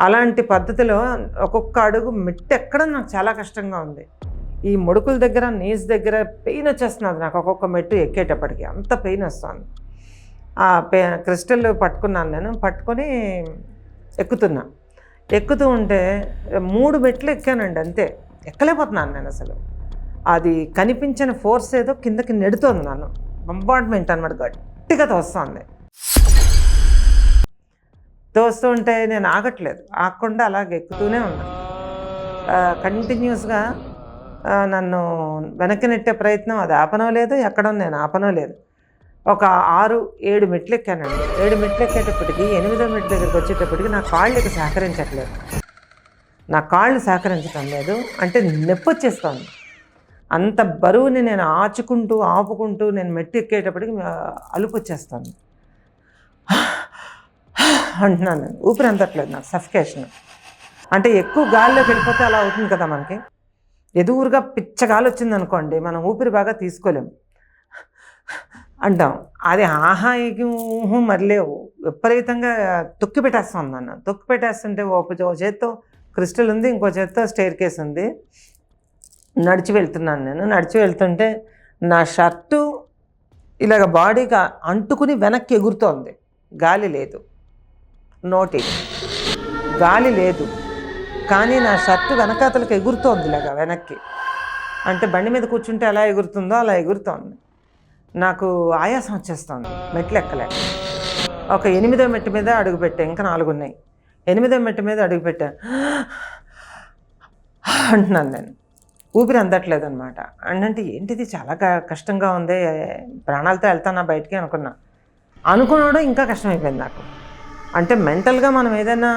అలాంటి పద్ధతిలో ఒక్కొక్క అడుగు మెట్టెక్కడం నాకు చాలా కష్టంగా ఉంది. ఈ ముడుకుల దగ్గర నీస్ దగ్గర పెయిన్ వచ్చేస్తున్నది నాకు. ఒక్కొక్క మెట్టు ఎక్కేటప్పటికి అంత పెయిన్ వస్తుంది. ఆ పే క్రిస్టల్ పట్టుకున్నాను నేను. పట్టుకొని ఎక్కుతున్నా. ఎక్కుతూ ఉంటే మూడు మెట్లు ఎక్కానండి అంతే. ఎక్కలేకపోతున్నాను నేను అసలు. అది కనిపించిన ఫోర్స్ ఏదో కిందకి నెడుతోంది నన్ను. కంపార్ట్మెంట్ అనమాట గట్టిగా తోస్తుంది. తోస్తూ ఉంటే నేను ఆగట్లేదు. ఆగకుండా అలాగ ఎక్కుతూనే ఉన్నాను కంటిన్యూస్గా నన్ను వెనక్కి నెట్టే ప్రయత్నం అది ఆపనో లేదు ఎక్కడం నేను ఆపనో లేదు. ఒక ఆరు ఏడు మెట్లు ఎక్కానండి ఏడు మెట్లు ఎక్కేటప్పటికి ఎనిమిదో మెట్ల దగ్గరికి వచ్చేటప్పటికి నా కాళ్ళకి సహకరించట్లేదు. నా కాళ్ళు సహకరించడం లేదు. అంటే నొప్పి వచ్చేస్తుంది. అంత బరువుని నేను ఆచుకుంటూ ఆపుకుంటూ నేను మెట్టు ఎక్కేటప్పటికి అలుపు వచ్చేస్తాను అంటున్నాను. నేను ఊపిరి అందట్లేదు నాకు సఫికేషన్ అంటే ఎక్కువ గాలిలోకి వెళ్ళిపోతే అలా అవుతుంది కదా మనకి. ఎదురుగా పిచ్చ గాలి వచ్చింది అనుకోండి మనం ఊపిరి బాగా తీసుకోలేము అంటాం. అది ఆహాయికి ఊహు మరలేవు విపరీతంగా తొక్కి పెట్టేస్తాం నన్ను తొక్కి పెట్టేస్తుంటే ఓ ఓ చేత్తో క్రిస్టల్ ఉంది ఇంకో చేత్తో స్టేర్ కేస్ ఉంది. నడిచి వెళ్తున్నాను నేను. నడిచి వెళ్తుంటే నా షర్టు ఇలాగ బాడీకి అంటుకుని వెనక్కి ఎగురుతోంది. గాలి లేదు. నోటి. గాలి లేదు. కానీ నా షర్టు వెనకాతలకు ఎగురుతోంది ఇలాగా వెనక్కి. అంటే బండి మీద కూర్చుంటే ఎలా ఎగురుతుందో అలా ఎగురుతోంది. నాకు ఆయాసం వచ్చేస్తుంది. మెట్లు ఎక్కలేక ఒక ఎనిమిదో మెట్టు మీద అడుగు పెట్టా. ఇంకా నాలుగు ఉన్నాయి ఎనిమిదో మెట్టు మీద అడుగు పెట్టా. అంటున్నాను నేను. ఊపిరి అందట్లేదు అనమాట అంటే ఏంటిది? చాలా క- కష్టంగా ఉంది. ప్రాణాలతో వెళ్తానా బయటికి అనుకున్నా. అనుకోవడం ఇంకా కష్టమైపోయింది నాకు. అంటే మెంటల్గా మనం ఏదైనా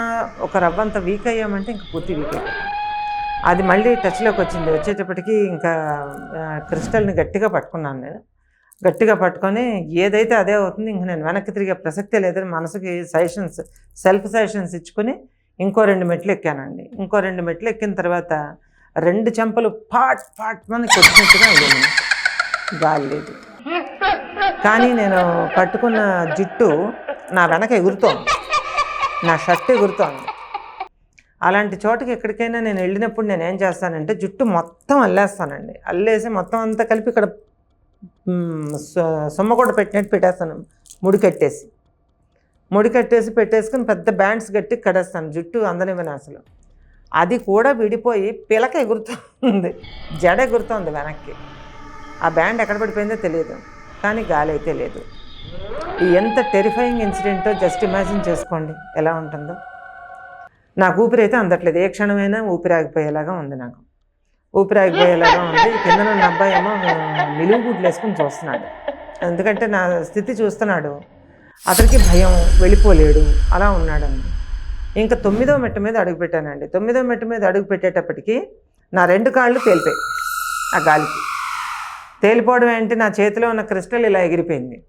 ఒక రవ్వంత వీక్ అయ్యామంటే ఇంకా పూర్తి వీక్ అయిపోతాం. అది మళ్ళీ టచ్లోకి వచ్చింది. వచ్చేటప్పటికి ఇంకా క్రిస్టల్ని గట్టిగా పట్టుకున్నాను నేను. గట్టిగా పట్టుకొని ఏదైతే అదే అవుతుంది ఇంక నేను వెనక్కి తిరిగే ప్రసక్తే లేదని మనసుకి సజెషన్స్ సెల్ఫ్ సజెషన్స్ ఇచ్చుకొని ఇంకో రెండు మెట్లు ఎక్కానండి. ఇంకో రెండు మెట్లు ఎక్కిన తర్వాత రెండు చెంపలు పాట్ పాట్ మనకి వచ్చినట్టుగా అయ్యాను. గాలి లేదు. కానీ నేను పట్టుకున్న జుట్టు నా వెనక ఎగురుతోంది. నా షర్ట్ ఎగురుతోంది అలాంటి చోటకి ఎక్కడికైనా నేను వెళ్ళినప్పుడు నేను ఏం చేస్తానంటే జుట్టు మొత్తం అల్లేస్తానండి. అల్లేసి మొత్తం అంతా కలిపి ఇక్కడ సొ- సొమ్మ కూడా పెట్టినట్టు పెట్టేస్తాను. ముడి కట్టేసి. ముడి కట్టేసి పెట్టేసుకుని పెద్ద బ్యాండ్స్ కట్టి కడేస్తాను. జుట్టు అందనివ్వను అసలు. అది కూడా విడిపోయి పిలక ఎగురుతుంది. జడ ఎగురుతుంది వెనక్కి. ఆ బ్యాండ్ ఎక్కడ పడిపోయిందో తెలియదు. కానీ గాలి అయితే లేదు. ఎంత టెరిఫైయింగ్ ఇన్సిడెంటో జస్ట్ ఇమాజిన్ చేసుకోండి. ఎలా ఉంటుందో. నాకు ఊపిరి అయితే అందట్లేదు. ఏ క్షణమైనా ఊపిరి ఆగిపోయేలాగా ఉంది నాకు. ఊపిరి ఆగిపోయేలాగా ఉంది కింద నా అబ్బాయి ఏమో నిలువు గుడ్లు వేసుకుని చూస్తున్నాడు. ఎందుకంటే నా స్థితి చూస్తున్నాడు. అతనికి భయం వెళ్ళిపోలేడు. అలా ఉన్నాడండి. ఇంకా తొమ్మిదో మెట్టు మీద అడుగు పెట్టానండి. తొమ్మిదో మెట్టు మీద అడుగు పెట్టేటప్పటికి నా రెండు కాళ్ళు తేలిపోయాయి. ఆ గాలికి. తేలిపోవడం ఏంటి? నా చేతిలో ఉన్న క్రిస్టల్ ఇలా ఎగిరిపోయింది.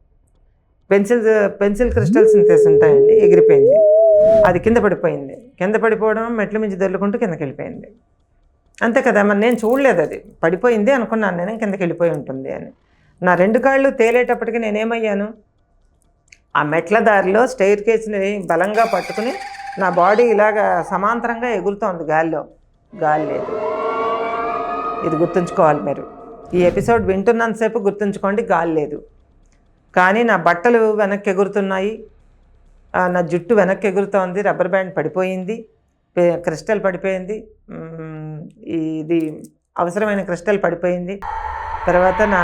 పెన్సిల్ పెన్సిల్ క్రిస్టల్ తీసి ఉంటాయండి ఎగిరిపోయింది. అది కింద పడిపోయింది. కింద పడిపోవడం మెట్ల మించి దొర్లుకుంటూ కిందకి వెళ్ళిపోయింది. అంతే కదా మరి నేను చూడలేదు అది. పడిపోయింది అనుకున్నాను నేను కిందకి వెళ్ళిపోయి ఉంటుంది అని. నా రెండు కాళ్ళు తేలేటప్పటికి నేనేమయ్యాను? ఆ మెట్ల దారిలో స్టైర్ కేసుని బలంగా పట్టుకుని నా బాడీ ఇలాగా సమాంతరంగా ఎగురుతోంది గాల్లో. గాలి లేదు. ఇది గుర్తుంచుకోవాలి మీరు. ఈ ఎపిసోడ్ వింటున్నంతసేపు గుర్తుంచుకోండి గాలి లేదు. కానీ నా బట్టలు వెనక్కి ఎగురుతున్నాయి నా జుట్టు వెనక్కి ఎగురుతోంది రబ్బర్ బ్యాండ్ పడిపోయింది. క్రిస్టల్ పడిపోయింది. ఇది అవసరమైన క్రిస్టల్ పడిపోయింది. తర్వాత నా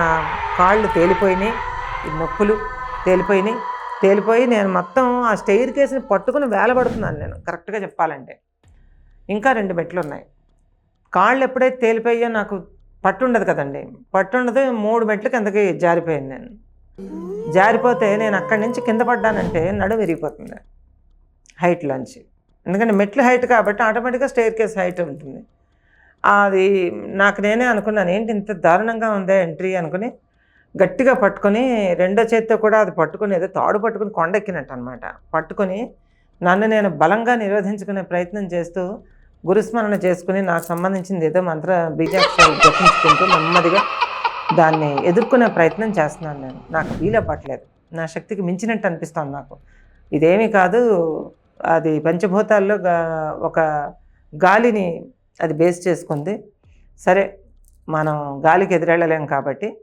కాళ్ళు తేలిపోయినాయి. నొప్పులు తేలిపోయినాయి. తేలిపోయి నేను మొత్తం ఆ స్టెయిర్ కేసుని పట్టుకుని వేలబడుతున్నాను నేను. కరెక్ట్గా చెప్పాలంటే. ఇంకా రెండు మెట్లు ఉన్నాయి కాళ్ళు ఎప్పుడైతే తేలిపోయాయో నాకు పట్టుండదు కదండి. పట్టుండదు. మూడు మెట్లు కిందకి జారిపోయింది నేను. జారిపోతే నేను అక్కడి నుంచి కింద పడ్డానంటే నడుము విరిగిపోతుంది. హైట్లోంచి ఎందుకంటే మెట్లు హైట్ కాబట్టి ఆటోమేటిక్గా స్టేర్ కేస్ హైట్ ఉంటుంది. అది నాకు నేనే అనుకున్నాను ఏంటి ఇంత దారుణంగా ఉందే ఎంట్రీ అనుకుని గట్టిగా పట్టుకొని రెండో చేతితో కూడా అది పట్టుకుని ఏదో తాడు పట్టుకుని కొండెక్కినట్టు అనమాట పట్టుకొని నన్ను నేను బలంగా నిరోధించుకునే ప్రయత్నం చేస్తూ గురుస్మరణ చేసుకుని నాకు సంబంధించింది ఏదో మంత్ర బీజాక్షరాలు జపించుకుంటూ నెమ్మదిగా దాన్ని ఎదుర్కొనే ప్రయత్నం చేస్తున్నాను నేను. నాకు వీలు అవ్వట్లేదు. నా శక్తికి మించినట్టు అనిపిస్తుంది నాకు. ఇదేమీ కాదు. అది పంచభూతాల్లో ఒక గాలిని అది బేస్ చేసుకుంది. సరే మనం గాలికి ఎదురెళ్ళలేం కాబట్టి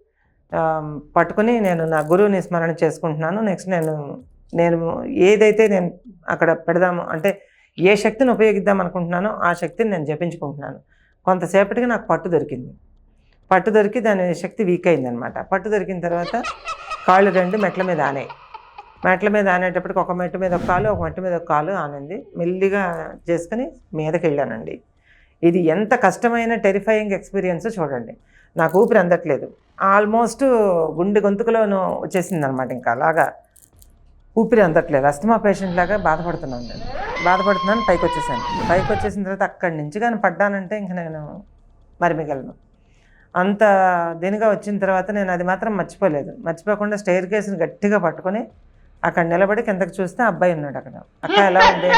పట్టుకుని నేను నా గురువుని స్మరణ చేసుకుంటున్నాను. నెక్స్ట్ నేను నేను ఏదైతే నేను అక్కడ పెడదాము అంటే ఏ శక్తిని ఉపయోగిద్దాం అనుకుంటున్నానో ఆ శక్తిని నేను జపించుకుంటున్నాను. కొంతసేపటికి నాకు పట్టు దొరికింది. పట్టు దొరికి దాని శక్తి వీక్ అయిందనమాట పట్టు దొరికిన తర్వాత కాళ్ళు రెండు మెట్ల మీద ఆనాయి. మెట్ల మీద ఆనేటప్పటికి ఒక మెట్టు మీద ఒక కాలు ఒక మెట్టు మీద ఒక కాలు ఆనింది. మెల్లిగా చేసుకుని మీదకి వెళ్ళానండి ఇది ఎంత కష్టమైన టెరిఫైయింగ్ ఎక్స్పీరియన్స్ చూడండి. నాకు ఊపిరి అందట్లేదు. ఆల్మోస్ట్ గుండె గొంతుకులోనూ వచ్చేసింది అనమాట ఇంకా అలాగా. ఊపిరి అందట్లేదు. అస్తమా పేషెంట్ లాగా బాధపడుతున్నాను నేను. బాధపడుతున్నాను పైకి వచ్చేసాను పైకి వచ్చేసిన తర్వాత అక్కడి నుంచి కానీ పడ్డానంటే ఇంక నేను మరి మిగలను అంత దీనిగా వచ్చిన తర్వాత నేను అది మాత్రం మర్చిపోలేదు. మర్చిపోకుండా స్టైర్ కేసుని గట్టిగా పట్టుకొని అక్కడ నిలబడి కిందకి చూస్తే అబ్బాయి ఉన్నాడు అక్కడ. అక్క ఎలా ఉంది?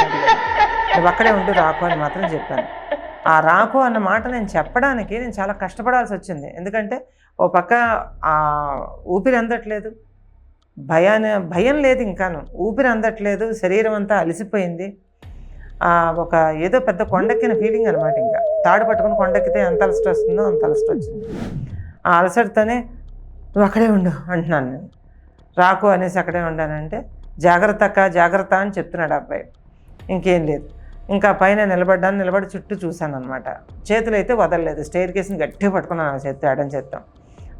నువ్వు అక్కడే ఉండు రాకు అని మాత్రం చెప్పాను. ఆ రాకు అన్న మాట నేను చెప్పడానికి నేను చాలా కష్టపడాల్సి వచ్చింది. ఎందుకంటే ఓ పక్క ఆ ఊపిరి అందట్లేదు. భయాన్ని భయం లేదు ఇంకాను. ఊపిరి అందట్లేదు. శరీరం అంతా అలసిపోయింది. ఒక ఏదో పెద్ద కొండెక్కిన ఫీలింగ్ అనమాట ఇంకా. తాడు పట్టుకుని కొండెక్కితే ఎంత అలసట వస్తుందో అంత అలసట వచ్చింది. ఆ అలసటతోనే నువ్వు అక్కడే ఉండు అంటున్నాను నేను. రాకు అనేసి అక్కడే ఉండానంటే జాగ్రత్త అక్క జాగ్రత్త అని చెప్తున్నాడు ఆ అబ్బాయి. ఇంకేం లేదు. ఇంకా పైన నిలబడ్డాను. నిలబడి చుట్టూ చూశాను అనమాట చేతులు అయితే వదలలేదు. స్టేర్ కేసుని గట్టిగా పట్టుకున్నాను చేతి ఆడని చేత్తాం.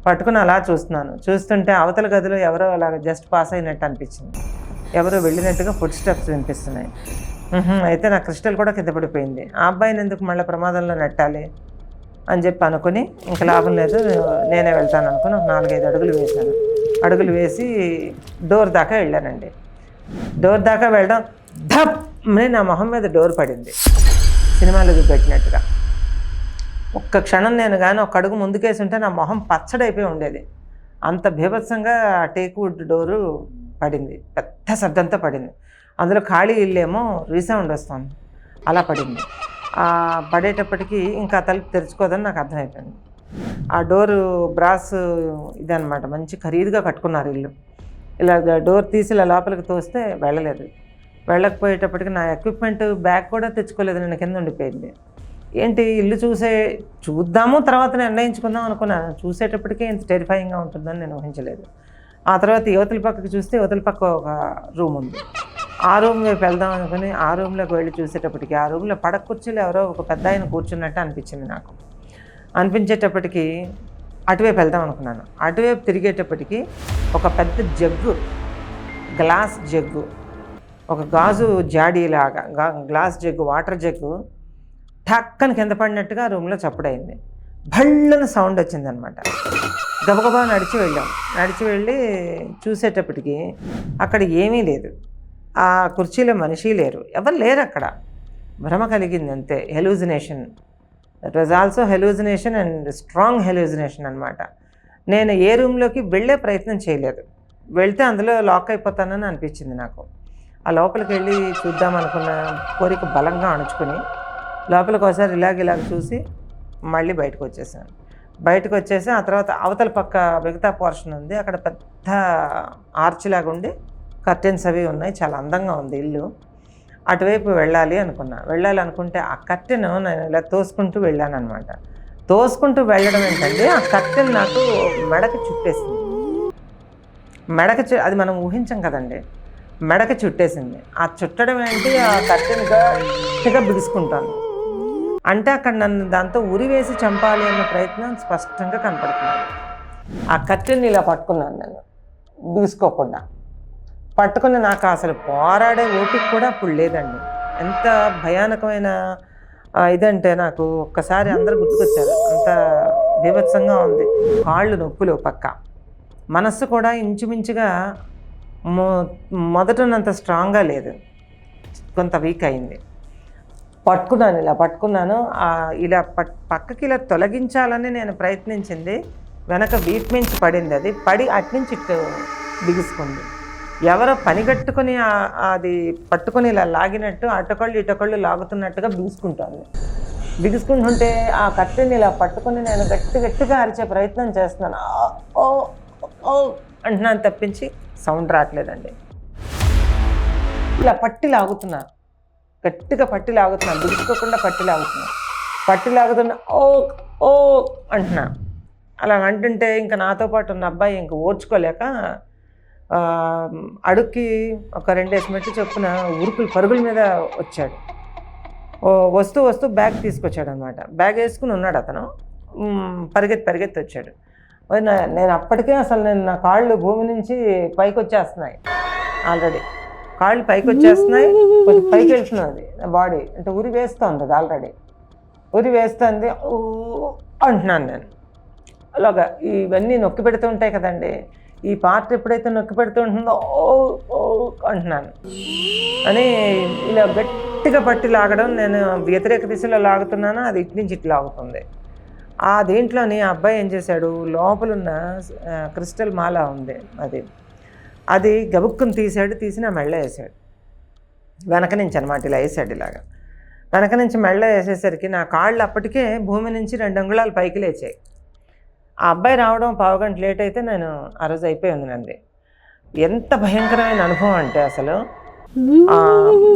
పట్టుకుని అలా చూస్తున్నాను. చూస్తుంటే అవతల గదిలో ఎవరో అలా జస్ట్ పాస్ అయినట్టు అనిపించింది. ఎవరో వెళ్ళినట్టుగా ఫుడ్ స్టెప్స్ వినిపిస్తున్నాయి. అయితే నా క్రిస్టల్ కూడా కింద పడిపోయింది. ఆ అబ్బాయిని ఎందుకు మళ్ళీ ప్రమాదంలో నెట్టాలి అని చెప్పి అనుకుని ఇంకా లాభం లేదు నేనే వెళ్తాను అనుకుని నాలుగైదు అడుగులు వేశాను. అడుగులు వేసి డోర్ దాకా వెళ్ళానండి. డోర్ దాకా వెళ్ళడం ధప్ అని నా మొహం మీద డోర్ పడింది. సినిమాలో పెట్టినట్టుగా ఒక్క క్షణం నేను కానీ ఒక అడుగు ముందుకేసి ఉంటే నా మొహం పచ్చడైపోయి ఉండేది. అంత భీభత్సంగా టేక్వుడ్ డోరు పడింది. పెద్ద శబ్దంతో పడింది. అందులో ఖాళీ ఇల్లేమో రీసౌండ్ వస్తుంది. అలా పడింది. పడేటప్పటికి ఇంకా తలుపు తెరుచుకోదని నాకు అర్థమైపోయింది. ఆ డోరు బ్రాస్ ఇదనమాట మంచి ఖరీదుగా కట్టుకున్నారు ఇల్లు. ఇలా డోర్ తీసి ఇలా లోపలికి తోస్తే వెళ్ళలేదు. వెళ్ళకపోయేటప్పటికి నా ఎక్విప్మెంట్ బ్యాగ్ కూడా తెచ్చుకోలేదు. నేను కింద ఉండిపోయింది. ఏంటి ఇల్లు చూసే చూద్దాము తర్వాత నిర్ణయించుకుందాం అనుకున్నాను చూసేటప్పటికే ఇంత టెరిఫైయింగ్గా ఉంటుందని నేను ఊహించలేదు. ఆ తర్వాత యువతల పక్కకి చూస్తే యువతల పక్క ఒక రూమ్ ఉంది. ఆ రూమ్లోకి వెళ్దాం అనుకుని ఆ రూమ్లోకి వెళ్ళి చూసేటప్పటికి ఆ రూమ్లో పడక కుర్చీలో ఎవరో ఒక పెద్ద ఆయన కూర్చున్నట్టు అనిపించింది నాకు. అనిపించేటప్పటికి అటువైపు వెళ్దాం అనుకున్నాను. అటువైపు తిరిగేటప్పటికి ఒక పెద్ద జగ్గు గ్లాస్ జగ్గు ఒక గాజు జాడీలాగా గా గ్లాస్ జగ్గు వాటర్ జగ్గు టక్కని కింద పడినట్టుగా రూమ్లో చప్పుడైంది. భళ్ళన సౌండ్ వచ్చిందనమాట. గబగబా నడిచి వెళ్ళాం. నడిచి వెళ్ళి చూసేటప్పటికి అక్కడ ఏమీ లేదు. ఆ కుర్చీలో మనిషి లేరు. ఎవరు లేరు అక్కడ. భ్రమ కలిగింది అంతే. Hallucination that was also hallucination and strong hallucination అనమాట నేను ఏ రూమ్లోకి వెళ్ళే ప్రయత్నం చేయలేదు. వెళ్తే అందులో లాక్ అయిపోతానని అనిపించింది నాకు. ఆ లోపలికి వెళ్ళి చూద్దాం అనుకున్న కోరిక బలంగా అణుచుకుని లోపలికి ఒకసారి ఇలాగ ఇలాగ చూసి మళ్ళీ బయటకు వచ్చేసాను. బయటకు వచ్చేసి ఆ తర్వాత అవతల పక్క మిగతా పోర్షన్ ఉంది. అక్కడ పెద్ద ఆర్చ్ లాగా ఉండి కర్టెన్స్ అవి ఉన్నాయి చాలా అందంగా ఉంది ఇల్లు. అటువైపు వెళ్ళాలి అనుకున్నా. వెళ్ళాలి అనుకుంటే ఆ కర్టెన్ నేను ఇలా తోసుకుంటూ వెళ్ళాను అనమాట తోసుకుంటూ వెళ్ళడం ఏంటంటే ఆ కర్టెన్ నాకు మెడకి చుట్టేసింది. మెడకి చు అది మనం ఊహించం కదండి. మెడకి చుట్టేసింది. ఆ చుట్టడం ఏంటి? ఆ కర్టెన్ గట్టిగా బిగుసుకుంటాను. అంటే అక్కడ నన్ను దాంతో ఉరి వేసి చంపాలి అన్న ప్రయత్నం స్పష్టంగా కనపడుతుంది. ఆ కర్టెన్ ఇలా పట్టుకున్నాను నేను. బిగుసుకోకుండా. పట్టుకుని నాకు అసలు పోరాడే ఓపిక కూడా అప్పుడు లేదండి. ఎంత భయానకమైన ఇదంటే నాకు ఒక్కసారి అందరు గుర్తుకొచ్చారు. అంత బీభత్సంగా ఉంది. కాళ్ళు నొప్పులు పక్క. మనస్సు కూడా ఇంచుమించుగా మొ మొదటనంత స్ట్రాంగ్గా లేదు. కొంత వీక్ అయింది. పట్టుకున్నాను ఇలా పట్టుకున్నాను. ఇలా పట్ పక్కకి ఇలా తొలగించాలని నేను ప్రయత్నించింది. వెనక వీప్ మించి పడింది అది. పడి అట్నుంచి ఇటు బిగుసుకుంది. ఎవరో పనిగట్టుకుని అది పట్టుకొని ఇలా లాగినట్టు అటకళ్ళు ఇటకళ్ళు లాగుతున్నట్టుగా బిగుసుకుంటాను బిగుసుకుంటుంటే ఆ కట్టెని ఇలా పట్టుకొని నేను గట్టి గట్టిగా అరిచే ప్రయత్నం చేస్తున్నాను. ఓ ఓ అంటున్నాను తప్పించి సౌండ్ రావట్లేదండి. ఇలా పట్టి లాగుతున్నా. గట్టిగా పట్టి లాగుతున్నాను బిగుసుకోకుండా పట్టి లాగుతున్నాను పట్టి లాగుతున్నా. ఓ ఓ అంటున్నా. అలా అంటుంటే ఇంకా నాతో పాటు ఉన్న అబ్బాయి ఇంక ఓర్చుకోలేక అడుక్కి ఒక రెండు మెట్లు చొప్పున ఉరుకులు పరుగుల మీద వచ్చాడు. వస్తూ వస్తూ బ్యాగ్ తీసుకొచ్చాడు అనమాట బ్యాగ్ వేసుకుని ఉన్నాడు అతను. పరిగెత్తి పరిగెత్తి వచ్చాడు. నేను అప్పటికే అసలు నేను నా కాళ్ళు భూమి నుంచి పైకి వచ్చేస్తున్నాయి ఆల్రెడీ. కాళ్ళు పైకి వచ్చేస్తున్నాయి కొంచెం పైకి వెళ్తున్నది నా బాడీ. అంటే ఉరి వేస్తుంది అది ఆల్రెడీ. ఉరి వేస్తుంది. ఊ అంటున్నాను నేను. అలాగా ఇవన్నీ నొక్కి పెడుతూ ఉంటాయి కదండి. ఈ పార్ట్ ఎప్పుడైతే నొక్కి పెడుతూ ఉంటుందో ఓ ఓ అంటున్నాను. అని ఇలా గట్టిగా పట్టి లాగడం నేను వ్యతిరేక దిశలో లాగుతున్నాను అది ఇటు నుంచి ఇటు లాగుతుంది. ఆ దీంట్లోని ఆ అబ్బాయి ఏం చేశాడు లోపలున్న క్రిస్టల్ మాల ఉంది అది. అది గబుక్కుని తీసాడు తీసి నా మెళ్ళ వేసాడు వెనక నుంచి అనమాట ఇలా వేసాడు ఇలాగా. వెనక నుంచి మెళ్ళ వేసేసరికి నా కాళ్ళు అప్పటికే భూమి నుంచి రెండు అంగుళాలు పైకి లేచాయి. ఆ అబ్బాయి రావడం పావుగంట లేట్ అయితే నేను ఆ రోజు అయిపోయి ఉంది నంది. ఎంత భయంకరమైన అనుభవం అంటే అసలు.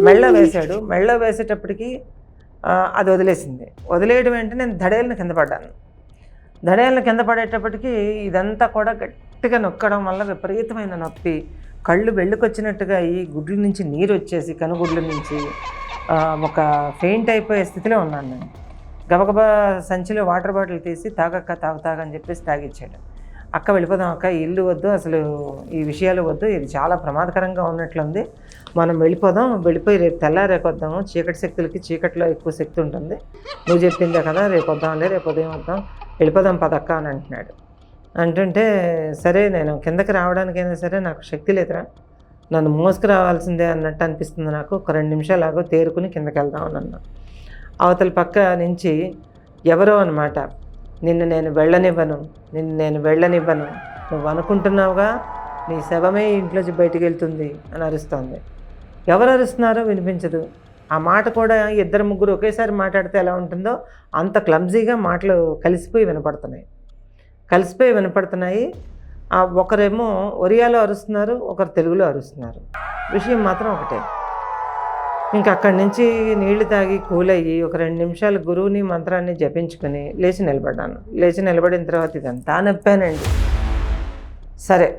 మెళ్ళ వేశాడు. మెళ్ళ వేసేటప్పటికి అది వదిలేసింది. వదిలేయడం వెంటనే నేను దడేలను కింద పడ్డాను. దడేలను కింద పడేటప్పటికి ఇదంతా కూడా గట్టిగా నొక్కడం వల్ల విపరీతమైన నొప్పి. కళ్ళు వెళ్ళుకొచ్చినట్టుగా ఈ గుడ్ల నుంచి నీరు వచ్చేసి కనుగుడ్ల నుంచి ఒక ఫెయింట్ అయిపోయే స్థితిలో ఉన్నాను నేను. గబగబా సంచిలో వాటర్ బాటిల్ తీసి తాగక్క తాగు తాగని చెప్పేసి తాగిచ్చాడు. అక్క వెళ్ళిపోదాం అక్క ఇల్లు వద్దు అసలు ఈ విషయాలు వద్దు ఇది చాలా ప్రమాదకరంగా ఉన్నట్లుంది. మనం వెళ్ళిపోదాం వెళ్ళిపోయి రేపు తెల్లారేకొద్దాము చీకటి శక్తులకి చీకట్లో ఎక్కువ శక్తి ఉంటుంది. నువ్వు చెప్పిందే కదా రేపు వద్దాంలే రేపు ఉదయం వద్దాం వెళ్ళిపోదాం పదక్క అని అంటున్నాడు. అంటుంటే సరే నేను కిందకి రావడానికైనా సరే నాకు శక్తి లేదురా నన్ను మోసుకు రావాల్సిందే అన్నట్టు అనిపిస్తుంది నాకు. ఒక రెండు నిమిషాలు ఆగో తేరుకుని కిందకి వెళ్దాం అన్నాను అన్నా. అవతల పక్క నుంచి ఎవరో అనమాట నిన్ను నేను వెళ్ళనివ్వను నిన్ను నేను వెళ్ళనివ్వను. నువ్వు అనుకుంటున్నావుగా నీ శవమే ఇంట్లోంచి బయటికి వెళ్తుంది అని అరుస్తోంది. ఎవరు అరుస్తున్నారో వినిపించదు. ఆ మాట కూడా ఇద్దరు ముగ్గురు ఒకేసారి మాట్లాడితే ఎలా ఉంటుందో అంత క్లమ్జీగా మాటలు కలిసిపోయి వినపడుతున్నాయి. కలిసిపోయి వినపడుతున్నాయి. ఒకరేమో ఒరియాలో అరుస్తున్నారు ఒకరు తెలుగులో అరుస్తున్నారు. విషయం మాత్రం ఒకటే. ఇంకా అక్కడి నుంచి నీళ్ళు తాగి కూలయ్యి ఒక రెండు నిమిషాలు గురువుని మంత్రాన్ని జపించుకుని లేచి నిలబడ్డాను. లేచి నిలబడిన తర్వాత ఇదంతా నొప్పానండి. సరే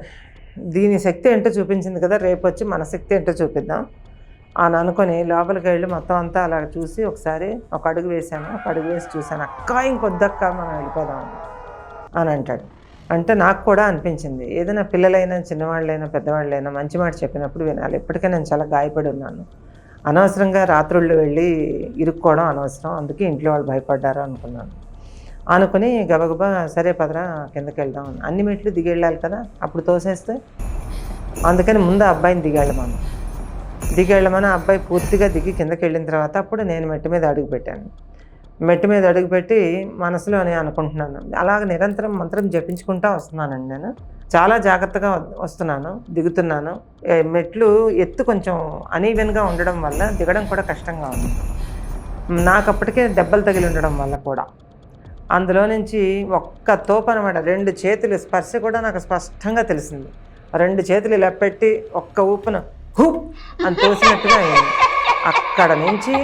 దీని శక్తి ఏంటో చూపించింది కదా రేపు వచ్చి మన శక్తి ఏంటో చూపిద్దాం. అని అనుకొని లోపలికి వెళ్ళి మొత్తం అంతా అలా చూసి ఒకసారి ఒక అడుగు వేసాను ఒక అడుగు వేసి చూశాను అక్క ఇంకొద్దక్క మనం వెళ్ళిపోదాం అని అంటాడు. అంటే నాకు కూడా అనిపించింది ఏదైనా పిల్లలైనా చిన్నవాళ్ళైనా పెద్దవాళ్ళైనా మంచి మాట చెప్పినప్పుడు వినాలి. ఇప్పటికే నేను చాలా గాయపడి ఉన్నాను. అనవసరంగా రాత్రుళ్ళు వెళ్ళి ఇరుక్కోవడం అనవసరం. అందుకే ఇంట్లో వాళ్ళు భయపడ్డారు అనుకున్నాను. అనుకుని గబగబా సరే పదరా కిందకి వెళ్దాం అని. అన్ని మెట్లు దిగి వెళ్ళాలి కదా అప్పుడు తోసేస్తే? అందుకని ముందు ఆ అబ్బాయిని దిగెళ్ళమను. దిగి అబ్బాయి పూర్తిగా దిగి కిందకి వెళ్ళిన తర్వాత అప్పుడు నేను మెట్టు మీద అడుగు పెట్టాను. మెట్టు మీద అడుగుపెట్టి మనసులోనే అనుకుంటున్నాను. అలాగ నిరంతరం మంత్రం జపించుకుంటూ వస్తున్నానండి నేను. చాలా జాగ్రత్తగా వస్తున్నాను దిగుతున్నాను. మెట్లు ఎత్తు కొంచెం అనీవెన్గా ఉండడం వల్ల దిగడం కూడా కష్టంగా ఉంది. నాకు అప్పటికే దెబ్బలు తగిలి ఉండడం వల్ల కూడా. అందులో నుంచి ఒక్క తోపనమాట రెండు చేతులు స్పర్శ కూడా నాకు స్పష్టంగా తెలిసింది. రెండు చేతులు ఇలా పెట్టి ఒక్క ఊపున హూప్ అని తోసినట్టుగా అయింది. అక్కడ నుంచి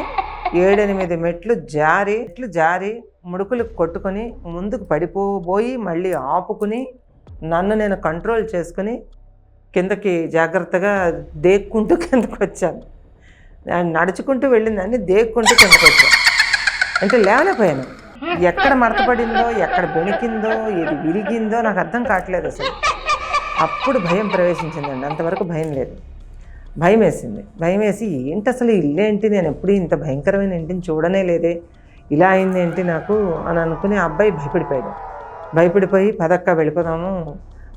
ఏడెనిమిది మెట్లు జారి మెట్లు జారి ముడుకులు కొట్టుకొని ముందుకు పడిపోబోయి మళ్ళీ ఆపుకుని నన్ను నేను కంట్రోల్ చేసుకుని కిందకి జాగ్రత్తగా దేక్కుంటూ కిందకు వచ్చాను. నేను నడుచుకుంటూ వెళ్ళిందని దేక్కుంటూ కిందకు వచ్చాను. అంటే లేవలేకపోయాను. ఎక్కడ మడతపడిందో ఎక్కడ బెణికిందో ఏది విరిగిందో నాకు అర్థం కావట్లేదు అసలు. అప్పుడు భయం ప్రవేశించిందండి అంతవరకు భయం లేదు. భయం వేసింది. భయం వేసి ఏంటి అసలు ఇల్లేంటి ఇల్లు ఏంటి? నేను ఎప్పుడు ఇంత భయంకరమైన ఇంటిని చూడనే లేదే. ఇలా అయింది ఏంటి నాకు? అని అనుకుని అబ్బాయి భయపడిపోయాడు. భయపడిపోయి పదక్క వెళ్ళిపోదాము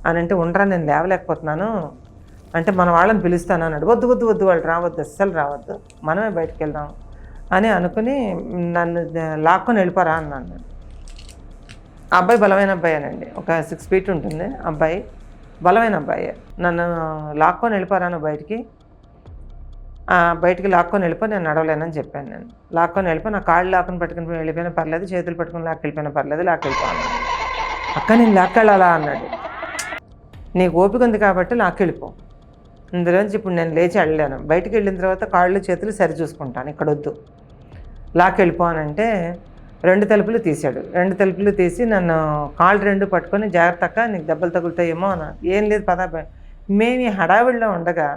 అని అంటే ఉండరా నేను లేవలేకపోతున్నాను. అంటే మన వాళ్ళని పిలుస్తాను అన్నాడు. వద్దు వద్దు వద్దు వాళ్ళు రావద్దు అస్సలు రావద్దు మనమే బయటకు వెళ్దాం అని అనుకుని నన్ను లాక్కొని వెళ్ళిపోరా అన్నాను నేను. అబ్బాయి బలమైన అబ్బాయేనండి ఒక సిక్స్ ఫీట్ ఉంటుంది అబ్బాయి. బలమైన అబ్బాయి. నన్ను లాక్కొని వెళ్ళిపోరాను బయటికి? బయటికి లాక్కొని వెళ్ళిపో నేను నడవలేనని చెప్పాను నేను. లాక్కొని వెళ్ళిపో నా కాళ్ళు లాక్కొని పట్టుకుని వెళ్ళిపోయినా పర్లేదు చేతులు పట్టుకుని లాక్కెళ్ళిపోయినా పర్లేదు లాక్కెళ్ళిపోయాను అక్క నేను లాక్కెళ్ళాలా అన్నాడు. నీకు ఓపిక ఉంది కాబట్టి లాక్కెళ్ళిపో ఇందులోంచి ఇప్పుడు నేను లేచి వెళ్ళాను బయటికి వెళ్ళిన తర్వాత కాళ్ళు చేతులు సరి చూసుకుంటాను. ఇక్కడ వద్దు లాక్ అంటే రెండు తలుపులు తీశాడు. రెండు తలుపులు తీసి నన్ను కాళ్ళు రెండు పట్టుకొని జాగ్రత్తగా నీకు దెబ్బలు తగులుతాయేమో అన్న. ఏం లేదు పదా మేము ఈ హడావిడిలో ఉండగా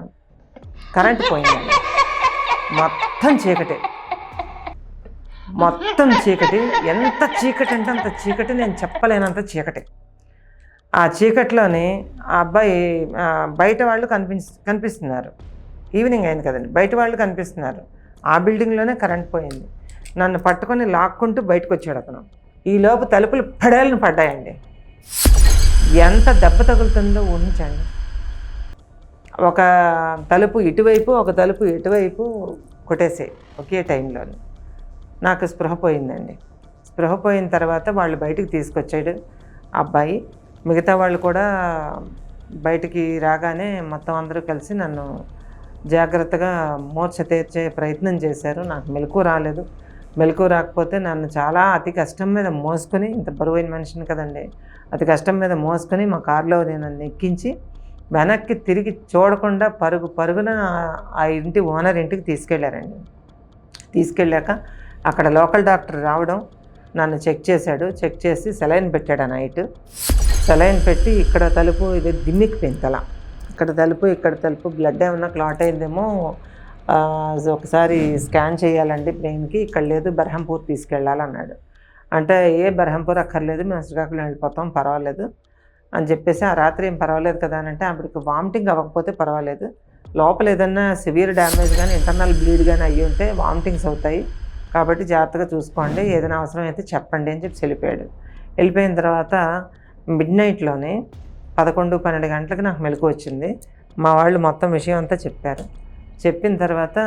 కరెంట్ పోయింది మొత్తం చీకటే. మొత్తం చీకటి. ఎంత చీకటి అంటే అంత చీకటి నేను చెప్పలేనంత చీకటి. ఆ చీకట్లోని ఆ అబ్బాయి బయట వాళ్ళు కనిపిస్ కనిపిస్తున్నారు. ఈవినింగ్ అయింది కదండి. బయట వాళ్ళు కనిపిస్తున్నారు. ఆ బిల్డింగ్లోనే కరెంట్ పోయింది. నన్ను పట్టుకొని లాక్కుంటూ బయటకు వచ్చాడు అతను ఈలోపు తలుపులు పడేలను పడ్డాయండి. ఎంత దెబ్బ తగులుతుందో ఊహించండి. ఒక తలుపు ఇటువైపు ఒక తలుపు ఇటువైపు కొట్టేసాయి ఒకే టైంలోనే. నాకు స్పృహ పోయిందండి. స్పృహ పోయిన తర్వాత వాళ్ళు బయటికి తీసుకొచ్చాడు అబ్బాయి. మిగతా వాళ్ళు కూడా బయటికి రాగానే మొత్తం అందరూ కలిసి నన్ను జాగ్రత్తగా మూర్ఛ తీర్చే ప్రయత్నం చేశారు. నాకు మెలకు రాలేదు. మెలకు రాకపోతే నన్ను చాలా అతి కష్టం మీద మోసుకొని ఇంత బరువైన మనిషిని కదండి అతి కష్టం మీద మోసుకొని మా కారులో నేను నన్ను ఎక్కించి వెనక్కి తిరిగి చూడకుండా పరుగు పరుగున ఆ ఇంటి ఓనర్ ఇంటికి తీసుకెళ్ళారండి తీసుకెళ్ళాక అక్కడ లోకల్ డాక్టర్ రావడం నన్ను చెక్ చేశాడు. చెక్ చేసి సెలైన్ పెట్టాడు ఆ నైట్. సెలైన్ పెట్టి ఇక్కడ తలుపు ఇది దిమ్మికి పెంతల ఇక్కడ తలుపు ఇక్కడ తలుపు బ్లడ్ ఏమన్నా క్లాట్ అయిందేమో ఒకసారి స్కాన్ చేయాలండి బ్రెయిన్కి. ఇక్కడ లేదు బర్హంపూర్ తీసుకెళ్ళాలన్నాడు. అంటే ఏ బర్హంపూర్ అక్కర్లేదు మేము శ్రీకాకుళం వెళ్ళిపోతాం పర్వాలేదు అని చెప్పేసి ఆ రాత్రి ఏం పర్వాలేదు కదా అని అంటే ఆవిడకి వామిటింగ్ అవ్వకపోతే పర్వాలేదు. లోపల ఏదన్నా సివియర్ డ్యామేజ్ కానీ ఇంటర్నల్ బ్లీడ్ కానీ అయ్యి ఉంటే వామిటింగ్స్ అవుతాయి. కాబట్టి జాగ్రత్తగా చూసుకోండి. ఏదైనా అవసరం అయితే చెప్పండి అని చెప్పి వెళ్ళిపోయాడు. వెళ్ళిపోయిన తర్వాత మిడ్ నైట్లోనే పదకొండు పన్నెండు గంటలకు నాకు మెలకు వచ్చింది. మా వాళ్ళు మొత్తం విషయం అంతా చెప్పారు. చెప్పిన తర్వాత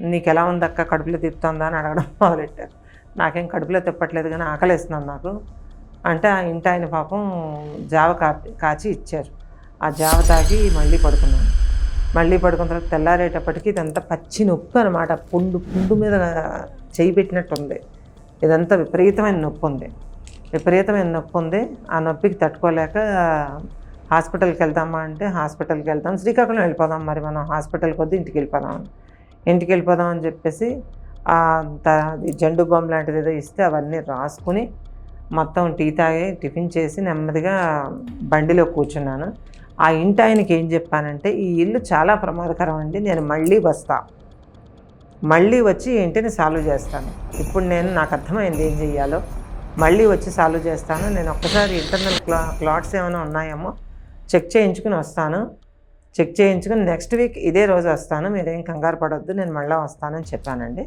నీకు ఎలా ఉంది అక్క? కడుపులో తిప్పుతుందా? అని అడగడం మొదలెట్టారు. నాకేం కడుపులో తిప్పట్లేదు కానీ ఆకలిస్తున్నాను నాకు. అంటే ఆ ఇంటి ఆయన పాపం జావ కాపి కాచి ఇచ్చారు. ఆ జావ తాగి మళ్ళీ పడుకున్నాను. మళ్ళీ పడుకున్న తర్వాత తెల్లారేటప్పటికి ఇదంతా పచ్చి నొప్పి అనమాట పుండు పుండు మీద చేయి పెట్టినట్టుంది. ఇదంతా విపరీతమైన నొప్పి ఉంది. విపరీతమైన నొప్పి ఉంది. ఆ నొప్పికి తట్టుకోలేక హాస్పిటల్కి వెళ్దామా అంటే హాస్పిటల్కి వెళ్దాం. శ్రీకాకుళం వెళ్ళిపోదాం మరి మనం. హాస్పిటల్కి వద్దు ఇంటికి వెళ్ళిపోదాం. ఇంటికి వెళ్ళిపోదాం అని చెప్పేసి జండు బాంబు లాంటిది ఏదో ఇస్తే అవన్నీ రాసుకుని మొత్తం టీ తాగి టిఫిన్ చేసి నెమ్మదిగా బండిలో కూర్చున్నాను. ఆ ఇంటి ఆయనకి ఏం చెప్పానంటే ఈ ఇల్లు చాలా ప్రమాదకరం అండి నేను మళ్ళీ వస్తా. మళ్ళీ వచ్చి ఇంటిని సాల్వ్ చేస్తాను. ఇప్పుడు నేను నాకు అర్థమైంది ఏం చెయ్యాలో. మళ్ళీ వచ్చి సాల్వ్ చేస్తాను. నేను ఒక్కసారి ఇంటర్నల్ క్లా క్లాట్స్ ఏమైనా ఉన్నాయేమో చెక్ చేయించుకుని వస్తాను. చెక్ చేయించుకుని నెక్స్ట్ వీక్ ఇదే రోజు వస్తాను. మీరేం కంగారు పడొద్దు నేను మళ్ళీ వస్తానని చెప్పానండి.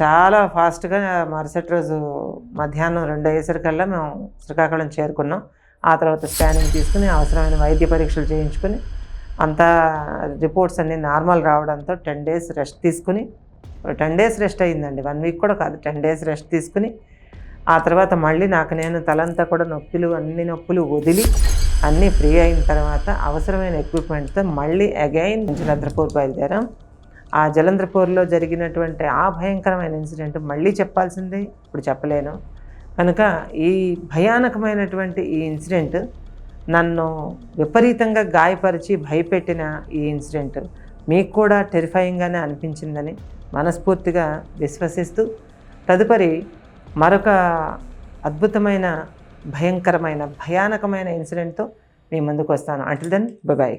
చాలా ఫాస్ట్గా మరుసటి రోజు మధ్యాహ్నం రెండు అయ్యేసరికల్లా మేము శ్రీకాకుళం చేరుకున్నాం. ఆ తర్వాత స్కానింగ్ తీసుకుని అవసరమైన వైద్య పరీక్షలు చేయించుకుని అంతా రిపోర్ట్స్ అన్నీ నార్మల్ రావడంతో టెన్ డేస్ రెస్ట్ తీసుకుని టెన్ డేస్ రెస్ట్ అయ్యిందండి వన్ వీక్ కూడా కాదు టెన్ డేస్ రెస్ట్ తీసుకుని ఆ తర్వాత మళ్ళీ నాకు నేను తలంతా కూడా నొప్పులు అన్ని నొప్పులు వదిలి అన్నీ ఫ్రీ అయిన తర్వాత అవసరమైన ఎక్విప్మెంట్తో మళ్ళీ అగైన్ జలంధ్రపూర్ బయలుదేరాం. ఆ జలంధ్రపూర్లో జరిగినటువంటి ఆ భయంకరమైన ఇన్సిడెంట్ మళ్ళీ చెప్పాల్సిందే ఇప్పుడు చెప్పలేను. కనుక ఈ భయానకమైనటువంటి ఈ ఇన్సిడెంట్ నన్ను విపరీతంగా గాయపరిచి భయపెట్టిన ఈ ఇన్సిడెంట్ మీకు కూడా టెరిఫైయింగ్గానే అనిపించిందని మనస్ఫూర్తిగా విశ్వసిస్తూ తదుపరి మరొక అద్భుతమైన భయంకరమైన భయానకమైన ఇన్సిడెంట్తో మీ ముందుకు వస్తాను. Until then bye